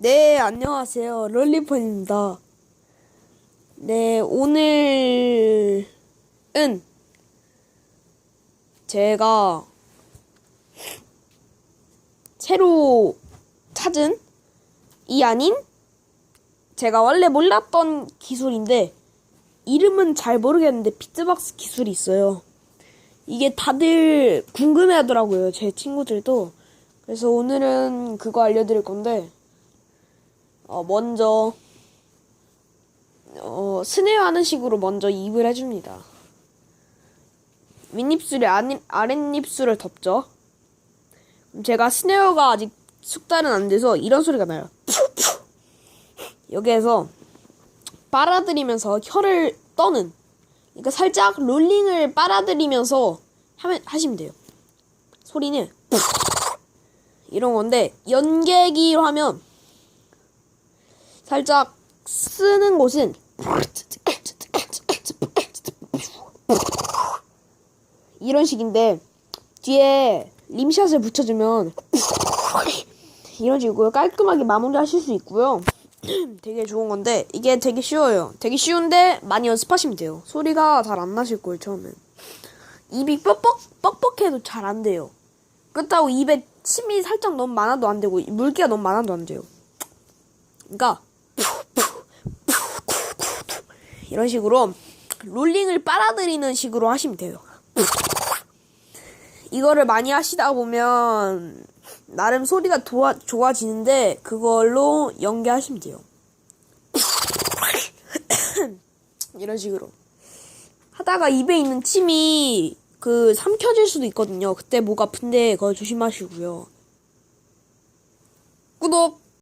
네, 안녕하세요. 롤리펀입니다. 네, 오늘은 제가 새로 찾은 이 아닌 제가 원래 몰랐던 기술인데 이름은 잘 모르겠는데 비트박스 기술이 있어요. 이게 다들 궁금해 하더라고요. 제 친구들도. 그래서 오늘은 그거 알려드릴 건데 어, 먼저 어, 스네어하는 식으로 먼저 입을 해줍니다. 윗입술에 아랫입술을 덮죠. 제가 스네어가 아직 숙달은 안 돼서 이런 소리가 나요. 푸푸. 여기에서 빨아들이면서 혀를 떠는 그러니까 살짝 롤링을 빨아들이면서 하면 하시면 돼요. 소리는 이런 건데 연계기로 하면 살짝 쓰는 곳은 이런 식인데 뒤에 림샷을 붙여주면 이런 식으로 깔끔하게 마무리하실 수 있고요. 되게 좋은 건데 이게 되게 쉬워요. 되게 쉬운데 많이 연습하시면 돼요. 소리가 잘 안 나실 거예요 처음엔. 입이 뻑뻑 뻑뻑해도 잘 안 돼요. 그렇다고 입에 침이 살짝 너무 많아도 안 되고 물기가 너무 많아도 안 돼요. 그러니까 이런 식으로 롤링을 빨아들이는 식으로 하시면 돼요. 이거를 많이 하시다 보면 나름 소리가 도와, 좋아지는데 그걸로 연기하시면 돼요. 이런 식으로 하다가 입에 있는 침이 그 삼켜질 수도 있거든요. 그때 목 아픈데 그거 조심하시고요. 구독!